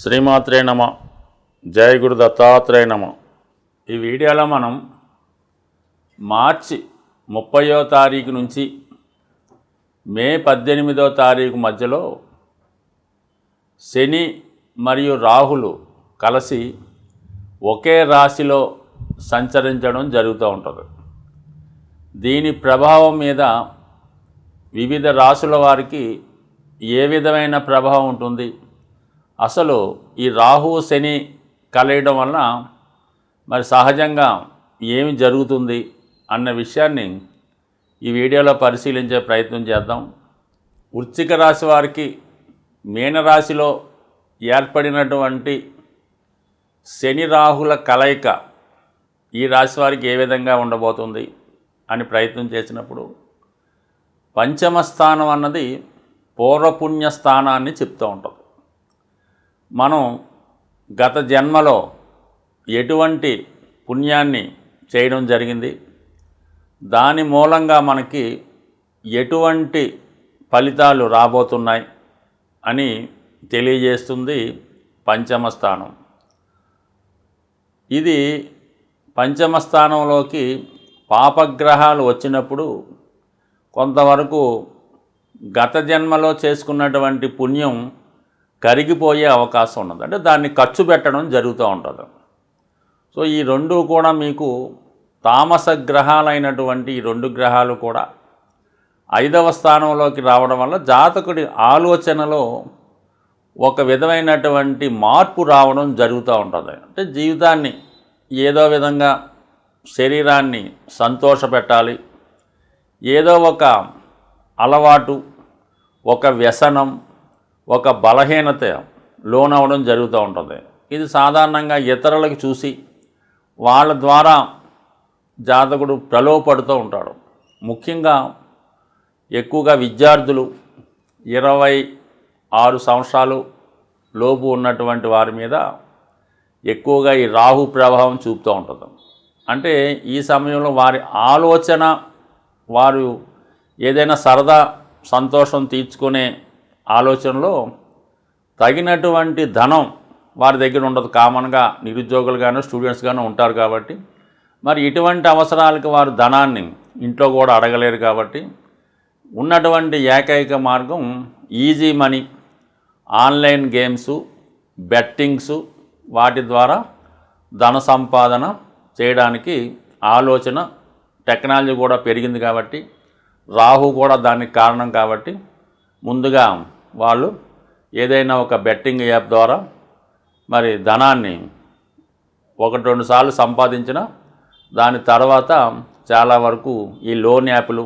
శ్రీమాత్రే నమ జయ గురు దత్తాత్రేయ నమ. ఈ వీడియోలో మనం మార్చి ముప్పయో తారీఖు నుంచి మే పద్దెనిమిదో తారీఖు మధ్యలో శని మరియు రాహులు కలిసి ఒకే రాశిలో సంచరించడం జరుగుతూ ఉంటుంది. దీని ప్రభావం మీద వివిధ రాశుల వారికి ఏ విధమైన ప్రభావం ఉంటుంది? అసలు ఈ రాహు శని కలయడం వలన మరి సహజంగా ఏమి జరుగుతుంది అన్న విషయాన్ని ఈ వీడియోలో పరిశీలించే ప్రయత్నం చేద్దాం. వృశ్చిక రాశి వారికి మీనరాశిలో ఏర్పడినటువంటి శని రాహుల కలయిక ఈ రాశి వారికి ఏ విధంగా ఉండబోతుంది అని ప్రయత్నం చేసినప్పుడు పంచమ స్థానం అన్నది పూర్వపుణ్య స్థానాన్ని చెప్తూ ఉంటుంది. మనం గత జన్మలో ఎటువంటి పుణ్యాన్ని చేయడం జరిగింది? దాని మూలంగా మనకి ఎటువంటి ఫలితాలు రాబోతున్నాయి అని తెలియజేస్తుంది పంచమ స్థానం. ఇది పంచమ స్థానంలోకి పాపగ్రహాలు వచ్చినప్పుడు కొంతవరకు గత జన్మలో చేసుకున్నటువంటి పుణ్యం కరిగిపోయే అవకాశం ఉన్నది. అంటే దాన్ని ఖర్చు పెట్టడం జరుగుతూ ఉంటుంది. సో ఈ రెండు కూడా మీకు తామస గ్రహాలైనటువంటి ఈ రెండు గ్రహాలు కూడా ఐదవ స్థానంలోకి రావడం వల్ల జాతకుడి ఆలోచనలో ఒక విధమైనటువంటి మార్పు రావడం జరుగుతూ ఉంటుంది. అంటే జీవితాన్ని ఏదో విధంగా శరీరాన్ని సంతోషపెట్టాలి. ఏదో ఒక అలవాటు ఒక వ్యసనం ఒక బలహీనత లోనవడం జరుగుతూ ఉంటుంది. ఇది సాధారణంగా ఇతరులకు చూసి వాళ్ళ ద్వారా జాతకుడు ప్రలోభపడుతూ ఉంటాడు. ముఖ్యంగా ఎక్కువగా విద్యార్థులు ఇరవై ఆరు సంవత్సరాలు లోపు ఉన్నటువంటి వారి మీద ఎక్కువగా ఈ రాహు ప్రభావం చూపుతూ ఉంటుంది. అంటే ఈ సమయంలో వారి ఆలోచన వారు ఏదైనా సరదా సంతోషం తీర్చుకునే ఆలోచనలో తగినటువంటి ధనం వారి దగ్గర ఉండదు. కామన్గా నిరుద్యోగులుగాను స్టూడెంట్స్గాను ఉంటారు కాబట్టి. మరి ఇటువంటి అవసరాలకు వారు ధనాన్ని ఇంట్లో కూడా అడగలేరు కాబట్టి. ఉన్నటువంటి ఏకైక మార్గం easy money online games bettings వాటి ద్వారా ధన సంపాదన చేయడానికి ఆలోచన టెక్నాలజీ కూడా పెరిగింది కాబట్టి. రాహు కూడా దానికి కారణం కాబట్టి. ముందుగా వాళ్ళు ఏదైనా ఒక బెట్టింగ్ యాప్ ద్వారా మరి ధనాన్ని ఒకటి రెండు సార్లు సంపాదించిన దాని తర్వాత చాలా వరకు ఈ లోన్ యాప్లు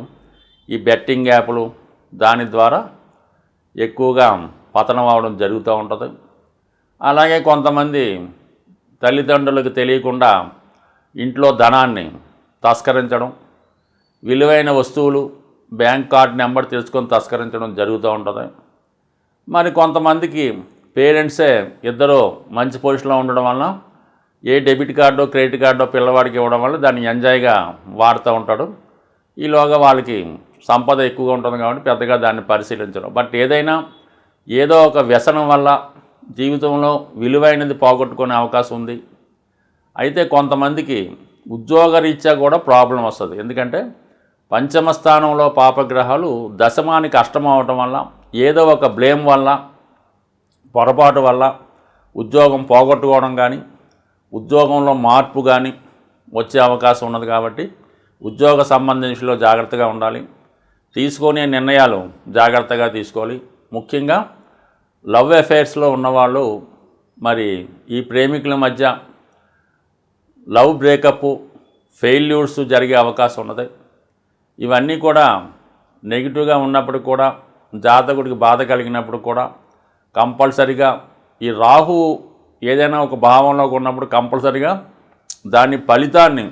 ఈ బెట్టింగ్ యాప్లు దాని ద్వారా ఎక్కువగా పతనం అవడం జరుగుతూ ఉంటుంది. అలాగే కొంతమంది తల్లిదండ్రులకు తెలియకుండా ఇంట్లో ధనాన్ని తస్కరించడం విలువైన వస్తువులు బ్యాంక్ కార్డ్ నెంబర్ తెలుసుకొని తస్కరించడం జరుగుతూ ఉంటుంది. మరి కొంతమందికి పేరెంట్సే ఇద్దరు మంచి పొజిషన్లో ఉండడం వలన ఏ డెబిట్ కార్డో క్రెడిట్ కార్డో పిల్లవాడికి ఇవ్వడం వల్ల దాన్ని ఎంజాయ్గా వాడుతూ ఉంటాడు. ఈలోగా వాళ్ళకి సంపద ఎక్కువగా ఉంటుంది కాబట్టి పెద్దగా దాన్ని పరిశీలించడం బట్ ఏదైనా ఏదో ఒక వ్యసనం వల్ల జీవితంలో విలువైనది పోగొట్టుకునే అవకాశం ఉంది. అయితే కొంతమందికి ఉద్యోగరీత్యా కూడా ప్రాబ్లం వస్తుంది. ఎందుకంటే పంచమ స్థానంలో పాపగ్రహాలు దశమానికి అష్టం అవటం వల్ల ఏదో ఒక బ్లేమ్ వల్ల పొరపాటు వల్ల ఉద్యోగం పోగొట్టుకోవడం కానీ ఉద్యోగంలో మార్పు కానీ వచ్చే అవకాశం ఉన్నది కాబట్టి ఉద్యోగ సంబంధించిలో జాగ్రత్తగా ఉండాలి. తీసుకునే నిర్ణయాలు జాగ్రత్తగా తీసుకోవాలి. ముఖ్యంగా లవ్ అఫైర్స్లో ఉన్నవాళ్ళు మరి ఈ ప్రేమికుల మధ్య లవ్ బ్రేకప్ ఫెయిల్యూర్స్ జరిగే అవకాశం ఉన్నది. ఇవన్నీ కూడా నెగిటివ్గా ఉన్నప్పుడు కూడా జాతకుడికి బాధ కలిగినప్పుడు కూడా కంపల్సరిగా ఈ రాహు ఏదైనా ఒక భావంలోకి ఉన్నప్పుడు కంపల్సరిగా దాని ఫలితాన్ని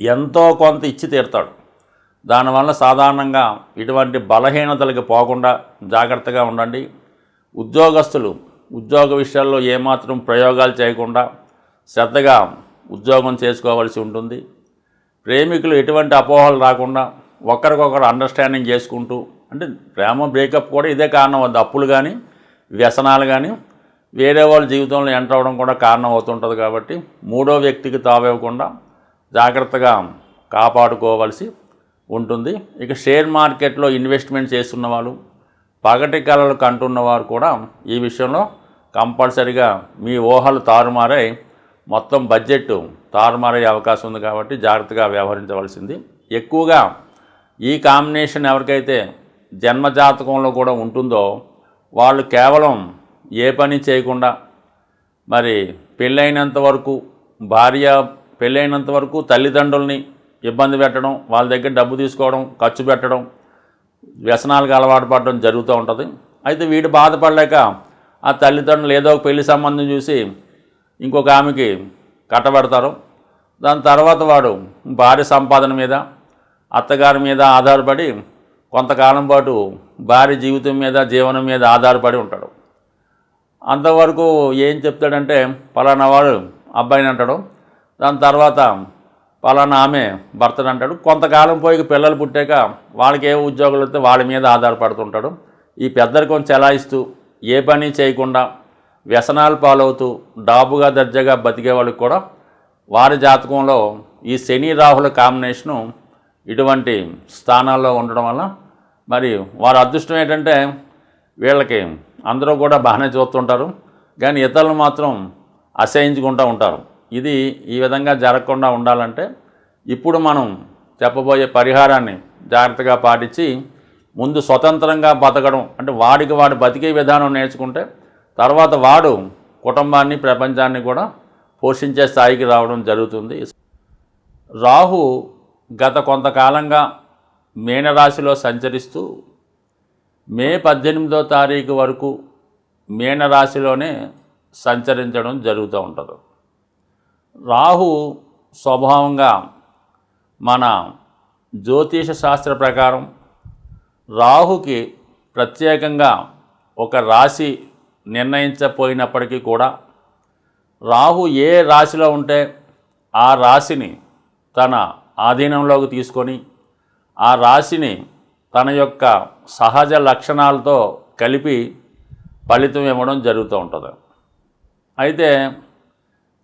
ఎంతో కొంత ఇచ్చి తీరుతాడు. దానివల్ల సాధారణంగా ఇటువంటి బలహీనతలకు పోకుండా జాగ్రత్తగా ఉండండి. ఉద్యోగస్తులు ఉద్యోగ విషయాల్లో ఏమాత్రం ప్రయోగాలు చేయకుండా శ్రద్ధగా ఉద్యోగం చేసుకోవాల్సి ఉంటుంది. ప్రేమికులు ఎటువంటి అపోహలు రాకుండా ఒకరికొకరు అండర్స్టాండింగ్ చేసుకుంటూ అంటే ప్రేమ బ్రేకప్ కూడా ఇదే కారణం అవుతుంది అప్పులు కానీ వ్యసనాలు కానీ వేరే వాళ్ళ జీవితంలో ఎంటర్ అవ్వడం కూడా కారణం అవుతుంటుంది కాబట్టి మూడో వ్యక్తికి తావివ్వకుండా జాగ్రత్తగా కాపాడుకోవాల్సి ఉంటుంది. ఇక షేర్ మార్కెట్లో ఇన్వెస్ట్మెంట్ చేస్తున్న వాళ్ళు పగటి కళలు కంటున్న వారు కూడా ఈ విషయంలో కంపల్సరిగా మీ ఊహలు తారుమారై మొత్తం బడ్జెట్ తారుమారయ్యే అవకాశం ఉంది కాబట్టి జాగ్రత్తగా వ్యవహరించవలసింది. ఎక్కువగా ఈ కాంబినేషన్ ఎవరికైతే జన్మజాతకంలో కూడా ఉంటుందో వాళ్ళు కేవలం ఏ పని చేయకుండా మరి పెళ్ళైనంత వరకు భార్య పెళ్ళైనంత వరకు తల్లిదండ్రుల్ని ఇబ్బంది పెట్టడం వాళ్ళ దగ్గర డబ్బు తీసుకోవడం ఖర్చు పెట్టడం వ్యసనాలకు అలవాటు పడడం జరుగుతూ ఉంటుంది. అయితే వీడు బాధపడలేక ఆ తల్లిదండ్రులు ఏదో ఒక పెళ్ళి సంబంధం చూసి ఇంకొక ఆమెకి కట్టబెడతారు. దాని తర్వాత వాడు భార్య సంపాదన మీద అత్తగారి మీద ఆధారపడి కొంతకాలం పాటు భార్య జీవితం మీద జీవనం మీద ఆధారపడి ఉంటాడు. అంతవరకు ఏం చెప్తాడంటే పలానా వాడు అబ్బాయిని అంటాడు. దాని తర్వాత పలానా ఆమె భర్తను అంటాడు. కొంతకాలం పోయి పిల్లలు పుట్టాక వాళ్ళకి ఏ ఉద్యోగాలు వస్తే వాళ్ళ మీద ఆధారపడుతుంటాడు. ఈ పెద్దరికం చెలాయిస్తూ ఏ పని చేయకుండా వ్యసనాలు పాలవుతూ డాబుగా దర్జాగా బతికే వాళ్ళకి కూడా వారి జాతకంలో ఈ శని రాహుల కాంబినేషను ఇటువంటి స్థానాల్లో ఉండడం వల్ల మరి వారి అదృష్టం ఏంటంటే వీళ్ళకి అందరూ కూడా బాగానే చూస్తుంటారు. కానీ ఇతరులు మాత్రం అసహించుకుంటూ ఉంటారు. ఇది ఈ విధంగా జరగకుండా ఉండాలంటే ఇప్పుడు మనం చెప్పబోయే పరిహారాన్ని జాగ్రత్తగా పాటించి ముందు స్వతంత్రంగా బతకడం అంటే వాడికి వాడు బతికే విధానం నేర్చుకుంటే తర్వాత వాడు కుటుంబాన్ని ప్రపంచాన్ని కూడా పోషించే స్థాయికి రావడం జరుగుతుంది. రాహు గత కొంతకాలంగా మీనరాశిలో సంచరిస్తూ మే పద్దెనిమిదో తారీఖు వరకు మీనరాశిలోనే సంచరించడం జరుగుతూ ఉంటుంది. రాహు స్వభావంగా మన జ్యోతిష శాస్త్ర ప్రకారం రాహుకి ప్రత్యేకంగా ఒక రాశి నిర్ణయించపోయినప్పటికీ కూడా రాహు ఏ రాశిలో ఉంటే ఆ రాశిని తన ఆధీనంలోకి తీసుకొని ఆ రాశిని తన యొక్క సహజ లక్షణాలతో కలిపి ఫలితం ఇవ్వడం జరుగుతూ ఉంటుంది. అయితే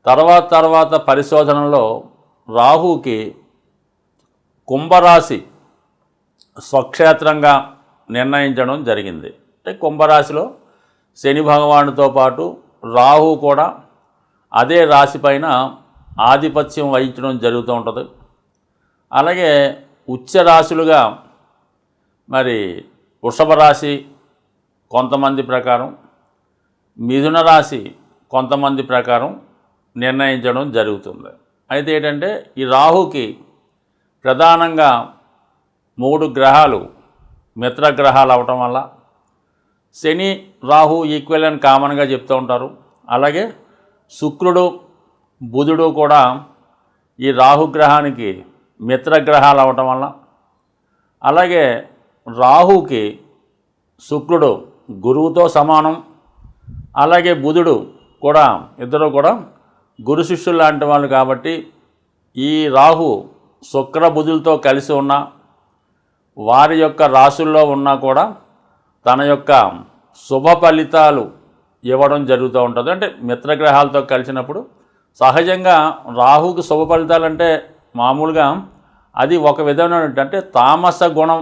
తర్వాత తర్వాత పరిశోధనలో రాహుకి కుంభరాశి స్వక్షేత్రంగా నిర్ణయించడం జరిగింది. అంటే కుంభరాశిలో శని భగవానుతో పాటు రాహు కూడా అదే రాశి పైన ఆధిపత్యం వహించడం జరుగుతూ ఉంటుంది. అలాగే ఉచ్చరాశులుగా మరి వృషభ రాశి కొంతమంది ప్రకారం మిథున రాశి కొంతమంది ప్రకారం నిర్ణయించడం జరుగుతుంది. అయితే ఏంటంటే ఈ రాహుకి ప్రధానంగా మూడు గ్రహాలు మిత్రగ్రహాలు అవటం వల్ల శని రాహు ఈక్వల్ అని కామన్గా చెప్తూ ఉంటారు. అలాగే శుక్రుడు బుధుడు కూడా ఈ రాహుగ్రహానికి మిత్రగ్రహాలు అవటం వల్ల అలాగే రాహుకి శుక్రుడు గురువుతో సమానం. అలాగే బుధుడు కూడా ఇద్దరు కూడా గురు శిష్యులు లాంటి వాళ్ళు కాబట్టి ఈ రాహు శుక్ర బుధులతో కలిసి ఉన్న వారి యొక్క రాసుల్లో ఉన్నా కూడా తన యొక్క శుభ ఫలితాలు ఇవ్వడం జరుగుతూ ఉంటుంది. అంటే మిత్రగ్రహాలతో కలిసినప్పుడు సహజంగా రాహుకి శుభ ఫలితాలు అంటే మామూలుగా అది ఒక విధమైన అంటే తామస గుణం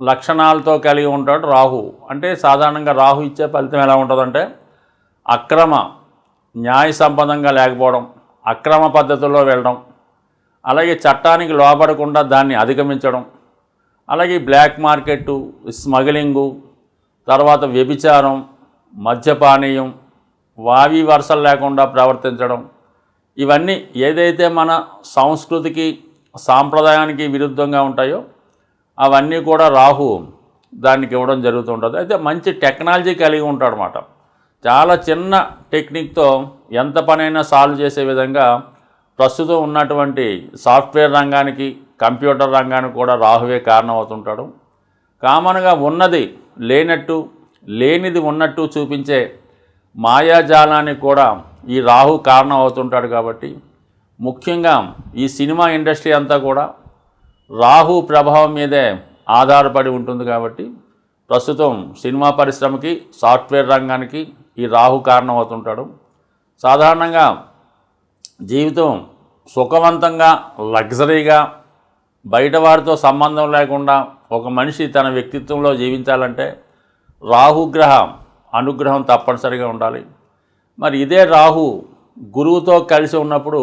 లక్షణాలతో కలిగి ఉంటాడు రాహు. అంటే సాధారణంగా రాహు ఇచ్చే ఫలితం ఎలా ఉంటుందంటే అక్రమ న్యాయ సంబంధంగా లేకపోవడం అక్రమ పద్ధతుల్లో వెళ్ళడం అలాగే చట్టానికి లోబడకుండా దాన్ని అధిగమించడం అలాగే బ్లాక్ మార్కెట్టు స్మగ్లింగు తర్వాత వ్యభిచారం మద్యపానీయం వావి వరుసలు లేకుండా ప్రవర్తించడం ఇవన్నీ ఏదైతే మన సంస్కృతికి సాంప్రదాయానికి విరుద్ధంగా ఉంటాయో అవన్నీ కూడా రాహు దానికి ఇవ్వడం జరుగుతుంటుంది అయితే మంచి టెక్నాలజీ కలిగి ఉంటాడు అనమాట చాలా చిన్న టెక్నిక్తో ఎంత పనైనా సాల్వ్ చేసే విధంగా ప్రస్తుతం ఉన్నటువంటి సాఫ్ట్వేర్ రంగానికి కంప్యూటర్ రంగానికి కూడా రాహువే కారణం అవుతుంటాడు కామన్గా ఉన్నది లేనట్టు లేనిది ఉన్నట్టు చూపించే మాయాజాలానికి కూడా ఈ రాహు కారణం అవుతుంటాడు కాబట్టి ముఖ్యంగా ఈ సినిమా ఇండస్ట్రీ అంతా కూడా రాహు ప్రభావం మీదే ఆధారపడి ఉంటుంది కాబట్టి ప్రస్తుతం సినిమా పరిశ్రమకి సాఫ్ట్వేర్ రంగానికి ఈ రాహు కారణం అవుతుంటాడు సాధారణంగా జీవితం సుఖవంతంగా లగ్జరీగా బయట వారితో సంబంధం లేకుండా ఒక మనిషి తన వ్యక్తిత్వంలో జీవించాలంటే రాహుగ్రహ అనుగ్రహం తప్పనిసరిగా ఉండాలి. మరి ఇదే రాహు గురువుతో కలిసి ఉన్నప్పుడు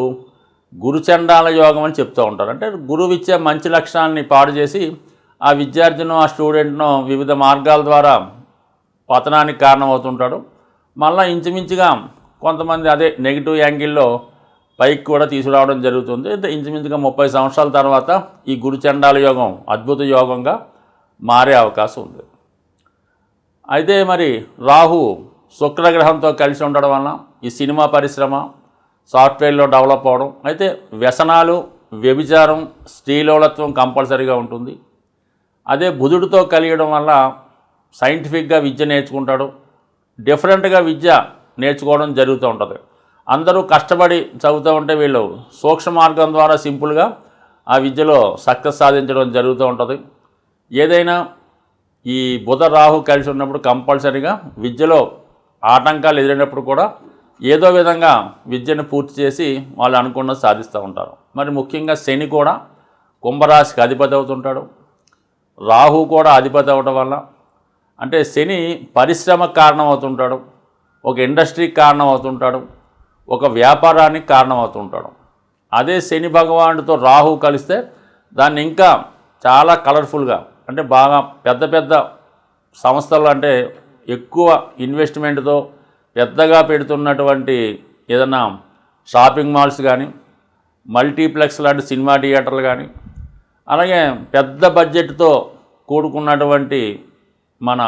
గురుచండాల యోగం అని చెప్తూ ఉంటారు. అంటే గురువు ఇచ్చే మంచి లక్షణాన్ని పాడు చేసి ఆ విద్యార్థినో ఆ స్టూడెంట్నో వివిధ మార్గాల ద్వారా పతనానికి కారణమవుతుంటాడు. మళ్ళీ ఇంచుమించుగా కొంతమంది అదే నెగిటివ్ యాంగిల్లో పైకి కూడా తీసుకురావడం జరుగుతుంది. అంటే ఇంచుమించుగా ముప్పై సంవత్సరాల తర్వాత ఈ గురుచండాల యోగం అద్భుత యోగంగా మారే అవకాశం ఉంది. అయితే మరి రాహు శుక్రగ్రహంతో కలిసి ఉండడం వలన ఈ సినిమా పరిశ్రమ సాఫ్ట్వేర్లో డెవలప్ అవడం అయితే వ్యసనాలు వ్యభిచారం స్త్రీలోలత్వం కంపల్సరీగా ఉంటుంది. అదే బుధుడితో కలియడం వల్ల సైంటిఫిక్గా విద్య నేర్చుకుంటాడు డిఫరెంట్గా విద్య నేర్చుకోవడం జరుగుతూ ఉంటుంది. అందరూ కష్టపడి చదువుతూ ఉంటే వీళ్ళు సూక్ష్మ మార్గం ద్వారా సింపుల్గా ఆ విద్యలో సక్సెస్ సాధించడం జరుగుతూ ఉంటుంది. ఏదైనా ఈ బుధ రాహు కలిసి ఉన్నప్పుడు కంపల్సరీగా విద్యలో ఆటంకాలు ఎదురైనప్పుడు కూడా ఏదో విధంగా విద్యను పూర్తి చేసి వాళ్ళు అనుకున్నది సాధిస్తూ ఉంటారు. మరి ముఖ్యంగా శని కూడా కుంభరాశికి అధిపతి అవుతుంటాడు. రాహు కూడా అధిపతి అవటం వల్ల అంటే శని పరిశ్రమకు కారణం అవుతుంటాడు. ఒక ఇండస్ట్రీకి కారణం అవుతుంటాడు. ఒక వ్యాపారానికి కారణం అవుతుంటాడు. అదే శని భగవానుడితో రాహు కలిస్తే దాన్ని ఇంకా చాలా కలర్ఫుల్గా అంటే బాగా పెద్ద పెద్ద సంస్థలు అంటే ఎక్కువ ఇన్వెస్ట్మెంట్తో పెద్దగా పెడుతున్నటువంటి ఏదన్నా షాపింగ్ మాల్స్ కానీ మల్టీప్లెక్స్ లాంటి సినిమా థియేటర్లు కానీ అలాగే పెద్ద బడ్జెట్తో కూడుకున్నటువంటి మన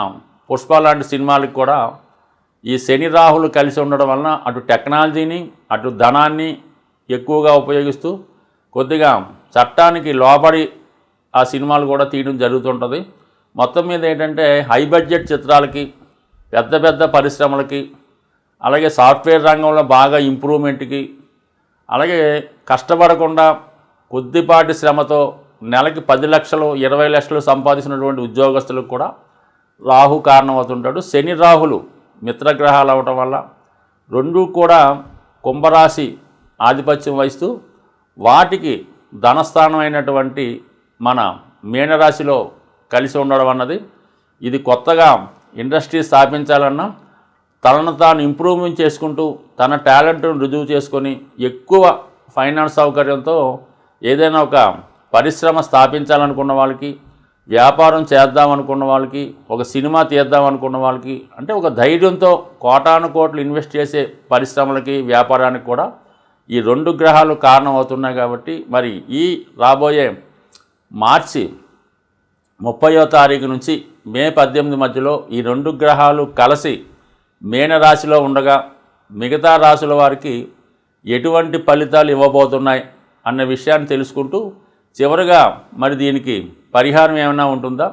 పుష్ప లాంటి సినిమాలకు కూడా ఈ శని రాహులు కలిసి ఉండడం వలన అటు టెక్నాలజీని అటు ధనాన్ని ఎక్కువగా ఉపయోగిస్తూ కొద్దిగా చట్టానికి లోబడి ఆ సినిమాలు కూడా తీయడం జరుగుతుంటుంది. మొత్తం మీద ఏంటంటే హై బడ్జెట్ చిత్రాలకి పెద్ద పెద్ద పరిశ్రమలకి అలాగే సాఫ్ట్వేర్ రంగంలో బాగా ఇంప్రూవ్మెంట్కి అలాగే కష్టపడకుండా కొద్దిపాటి శ్రమతో నెలకి పది లక్షలు ఇరవై లక్షలు సంపాదించినటువంటి ఉద్యోగస్తులకు కూడా రాహు కారణమవుతుంటాడు. శని రాహులు మిత్రగ్రహాలు అవటం వల్ల రెండు కూడా కుంభరాశి ఆధిపత్యం వహిస్తూ వాటికి ధనస్థానం అయినటువంటి మన మీనరాశిలో కలిసి ఉండడం అన్నది ఇది కొత్తగా ఇండస్ట్రీ స్థాపించాలన్నా తనను తాను ఇంప్రూవ్మెంట్ చేసుకుంటూ తన టాలెంట్ను రుజువు చేసుకొని ఎక్కువ ఫైనాన్స్ సౌకర్యంతో ఏదైనా ఒక పరిశ్రమ స్థాపించాలనుకున్న వాళ్ళకి వ్యాపారం చేద్దాం అనుకున్న వాళ్ళకి ఒక సినిమా తీద్దాం అనుకున్న వాళ్ళకి అంటే ఒక ధైర్యంతో కోటాను కోట్లు ఇన్వెస్ట్ చేసే పరిశ్రమలకి వ్యాపారానికి కూడా ఈ రెండు గ్రహాలు కారణం అవుతున్నాయి కాబట్టి మరి ఈ రాబోయే మార్చి ముప్పయో తారీఖు నుంచి మే పద్దెనిమిది మధ్యలో ఈ రెండు గ్రహాలు కలిసి మేనరాశిలో ఉండగా మిగతా రాశుల వారికి ఎటువంటి ఫలితాలు ఇవ్వబోతున్నాయి అన్న విషయాన్ని తెలుసుకుంటూ చివరిగా మరి దీనికి పరిహారం ఏమైనా ఉంటుందా?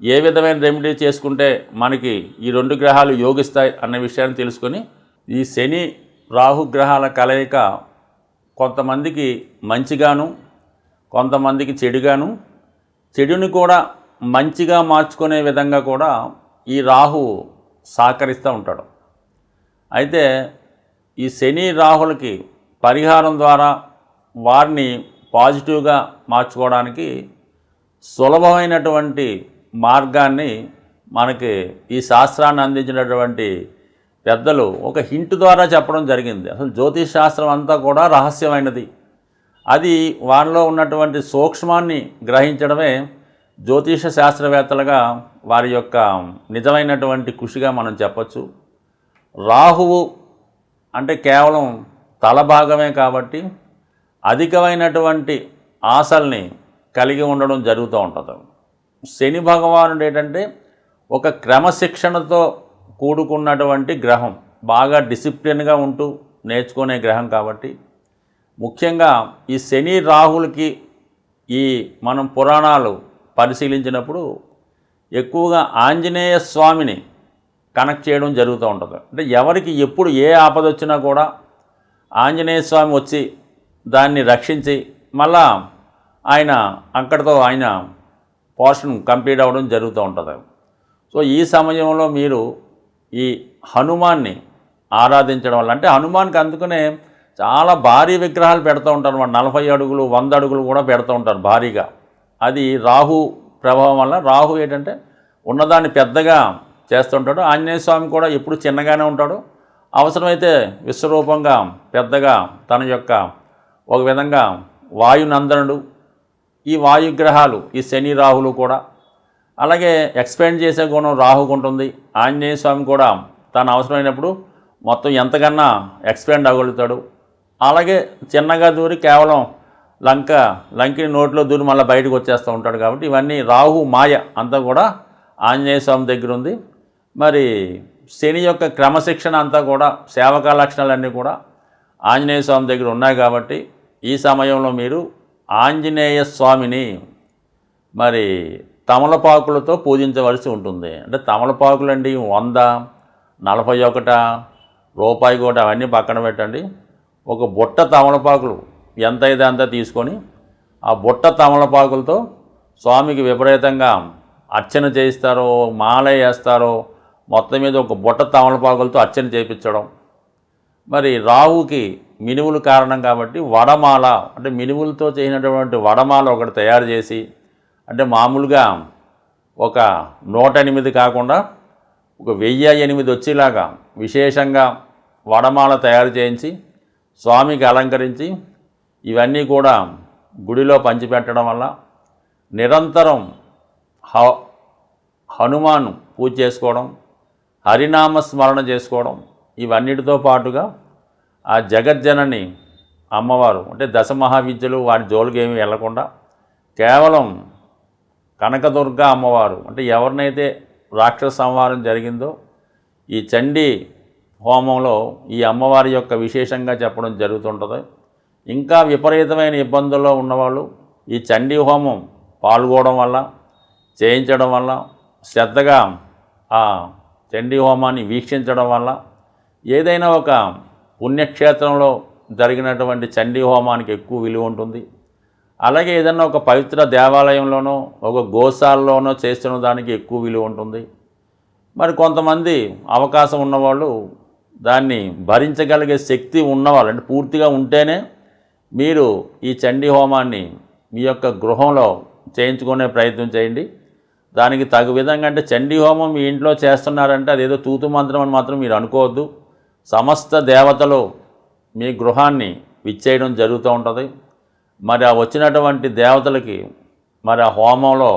ఏ విధమైన రెమెడీ చేసుకుంటే మనకి ఈ రెండు గ్రహాలు యోగిస్తాయి అన్న విషయాన్ని తెలుసుకొని ఈ శని రాహు గ్రహాల కలయిక కొంతమందికి మంచిగాను కొంతమందికి చెడుగాను చెడుని కూడా మంచిగా మార్చుకునే విధంగా కూడా ఈ రాహు సహకరిస్తూ ఉంటాడు. అయితే ఈ శని రాహులకి పరిహారం ద్వారా వారిని పాజిటివ్గా మార్చుకోవడానికి సులభమైనటువంటి మార్గాన్ని మనకి ఈ శాస్త్రాన్ని అందించినటువంటి పెద్దలు ఒక హింట్ ద్వారా చెప్పడం జరిగింది. అసలు జ్యోతిష్ శాస్త్రం అంతా కూడా రహస్యమైనది. అది వారిలో ఉన్నటువంటి సూక్ష్మాన్ని గ్రహించడమే జ్యోతిష శాస్త్రవేత్తలుగా వారి యొక్క నిజమైనటువంటి కృషిగా మనం చెప్పచ్చు. రాహువు అంటే కేవలం తల భాగమే కాబట్టి అధికమైనటువంటి ఆశల్ని కలిగి ఉండడం జరుగుతూ ఉంటుంది. శని భగవానుడు ఏంటంటే ఒక క్రమశిక్షణతో కూడుకున్నటువంటి గ్రహం. బాగా డిసిప్లిన్గా ఉంటూ నేర్చుకునే గ్రహం కాబట్టి. ముఖ్యంగా ఈ శని రాహులకి ఈ మనం పురాణాలు పరిశీలించినప్పుడు ఎక్కువగా ఆంజనేయ స్వామిని కనెక్ట్ చేయడం జరుగుతూ ఉంటుంది. అంటే ఎవరికి ఎప్పుడు ఏ ఆపద వచ్చినా కూడా ఆంజనేయ స్వామి వచ్చి దాన్ని రక్షించి మళ్ళా ఆయన అక్కడితో ఆయన పోర్షన్ కంప్లీట్ అవ్వడం జరుగుతూ ఉంటుంది. సో ఈ సమయంలో మీరు ఈ హనుమాన్ని ఆరాధించడం వల్ల అంటే హనుమాన్కి అందుకనే చాలా భారీ విగ్రహాలు పెడుతూ ఉంటారు. నలభై అడుగులు వంద అడుగులు కూడా పెడుతూ ఉంటారు భారీగా. అది రాహు ప్రభావం వల్ల రాహు ఏంటంటే ఉన్నదాన్ని పెద్దగా చేస్తుంటాడు. ఆంజనేయ స్వామి కూడా ఎప్పుడు చిన్నగానే ఉంటాడు. అవసరమైతే విశ్వరూపంగా పెద్దగా తన యొక్క ఒక విధంగా వాయునందనుడు ఈ వాయుగ్రహాలు ఈ శని రాహులు కూడా. అలాగే ఎక్స్పెండ్ చేసే గుణం రాహుకు ఉంటుంది. ఆంజనేయ స్వామి కూడా తను అవసరమైనప్పుడు మొత్తం ఎంతకన్నా ఎక్స్పెండ్ అవ్వగలుగుతాడు. అలాగే చిన్నగా దూరి కేవలం లంక లంకిని నోట్లో దూరి మళ్ళీ బయటకు వచ్చేస్తూ ఉంటాడు కాబట్టి ఇవన్నీ రాహు మాయ అంతా కూడా ఆంజనేయ స్వామి దగ్గర ఉంది. మరి శని యొక్క క్రమశిక్షణ అంతా కూడా సేవక లక్షణాలన్నీ కూడా ఆంజనేయ స్వామి దగ్గర ఉన్నాయి కాబట్టి ఈ సమయంలో మీరు ఆంజనేయ స్వామిని మరి తమలపాకులతో పూజించవలసి ఉంటుంది. అంటే తమలపాకులు అండి వంద నలభై ఒకట రూపాయి కూడా అవన్నీ పక్కన పెట్టండి. ఒక బుట్ట తమలపాకులు ఎంత అయితే అంత తీసుకొని ఆ బుట్ట తమలపాకులతో స్వామికి విపరీతంగా అర్చన చేయిస్తారో మాల వేస్తారో మొత్తం మీద ఒక బుట్ట తమలపాకులతో అర్చన చేయించడం. మరి రావుకి మినువులు కారణం కాబట్టి వడమాల అంటే మినువులతో చేసినటువంటి వడమాల ఒకటి తయారు చేసి అంటే మామూలుగా ఒక నూట ఎనిమిది కాకుండా ఒక వెయ్యి ఎనిమిది వచ్చేలాగా విశేషంగా వడమాల తయారు చేయించి స్వామికి అలంకరించి ఇవన్నీ కూడా గుడిలో పంచిపెట్టడం వల్ల నిరంతరం హ హనుమాను పూజ చేసుకోవడం హరినామ స్మరణ చేసుకోవడం ఇవన్నిటితో పాటుగా ఆ జగజ్జనని అమ్మవారు అంటే దశ మహావిద్యలు వారి జోలికి ఏమి వెళ్ళకుండా కేవలం కనకదుర్గ అమ్మవారు అంటే ఎవరినైతే రాక్షస సంహారం జరిగిందో ఈ చండీ హోమంలో ఈ అమ్మవారి యొక్క విశేషంగా చెప్పడం జరుగుతుంటుంది. ఇంకా విపరీతమైన ఇబ్బందుల్లో ఉన్నవాళ్ళు ఈ చండీ హోమం పాల్గొనడం వల్ల చేయించడం వల్ల శ్రద్ధగా ఆ చండీ హోమాన్ని వీక్షించడం వల్ల ఏదైనా ఒక పుణ్యక్షేత్రంలో జరిగినటువంటి చండీ హోమానికి ఎక్కువ విలువ ఉంటుంది. అలాగే ఏదైనా ఒక పవిత్ర దేవాలయంలోనో ఒక గోశాలలోనో చేస్తున్న దానికి ఎక్కువ విలువ ఉంటుంది. మరి కొంతమంది అవకాశం ఉన్నవాళ్ళు దాన్ని భరించగలిగే శక్తి ఉన్నవాళ్ళు అంటే పూర్తిగా ఉంటేనే మీరు ఈ చండీ హోమాన్ని మీ యొక్క గృహంలో చేయించుకునే ప్రయత్నం చేయండి. దానికి తగు విధంగా అంటే చండీ హోమం మీ ఇంట్లో చేస్తున్నారంటే అదేదో తూతు మంత్రం అని మాత్రం మీరు అనుకోవద్దు. సమస్త దేవతలు మీ గృహాన్ని విచ్చేయడం జరుగుతూ ఉంటుంది. మరి ఆ వచ్చినటువంటి దేవతలకి మరి ఆ హోమంలో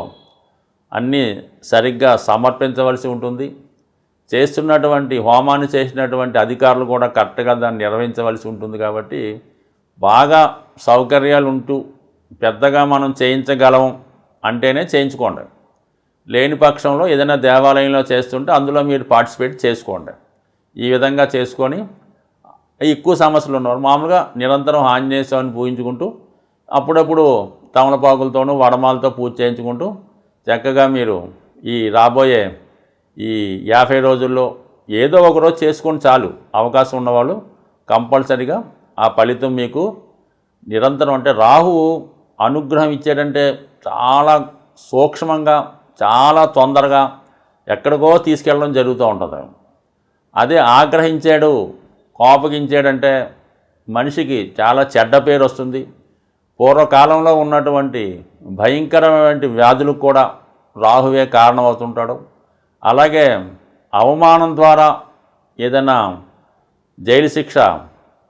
అన్నీ సరిగ్గా సమర్పించవలసి ఉంటుంది. చేస్తున్నటువంటి హోమాన్ని చేసినటువంటి అధికారులు కూడా కరెక్ట్గా దాన్ని నిర్వహించవలసి ఉంటుంది కాబట్టి బాగా సౌకర్యాలు ఉంటూ పెద్దగా మనం చేయించగలం అంటేనే చేయించుకోండి. లేని పక్షంలో ఏదైనా దేవాలయంలో చేస్తుంటే అందులో మీరు పార్టిసిపేట్ చేసుకోండి. ఈ విధంగా చేసుకొని ఎక్కువ సమస్యలు ఉన్నారు మామూలుగా నిరంతరం ఆంజనేయ స్వామిని పూజించుకుంటూ అప్పుడప్పుడు తమలపాకులతోనూ వడమాలతో పూజ చేయించుకుంటూ చక్కగా మీరు ఈ రాబోయే ఈ యాభై రోజుల్లో ఏదో ఒకరోజు చేసుకొని చాలు. అవకాశం ఉన్నవాళ్ళు కంపల్సరిగా ఆ ఫలితం మీకు నిరంతరం అంటే రాహువు అనుగ్రహం ఇచ్చాడంటే చాలా సూక్ష్మంగా చాలా తొందరగా ఎక్కడికో తీసుకెళ్ళడం జరుగుతూ ఉంటుంది. అదే ఆగ్రహించాడు కోపగించాడంటే మనిషికి చాలా చెడ్డ పేరు వస్తుంది. పూర్వకాలంలో ఉన్నటువంటి భయంకరమైన వ్యాధులకు కూడా రాహువే కారణమవుతుంటాడు. అలాగే అవమానం ద్వారా ఏదైనా జైలు శిక్ష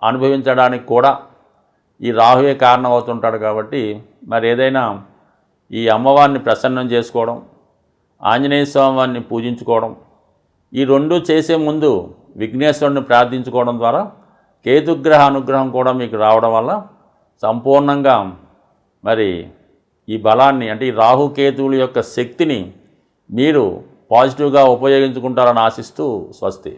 అనుభవించడానికి కూడా ఈ రాహువే కారణమవుతుంటాడు కాబట్టి మరి ఏదైనా ఈ అమ్మవారిని ప్రసన్నం చేసుకోవడం ఆంజనేయ స్వామివారిని పూజించుకోవడం ఈ రెండు చేసే ముందు విఘ్నేశ్వరుని ప్రార్థించుకోవడం ద్వారా కేతుగ్రహ అనుగ్రహం కూడా మీకు రావడం వల్ల సంపూర్ణంగా మరి ఈ బలాన్ని అంటే ఈ రాహుకేతువుల యొక్క శక్తిని మీరు పాజిటివ్గా ఉపయోగించుకుంటారని ఆశిస్తూ స్వస్తి.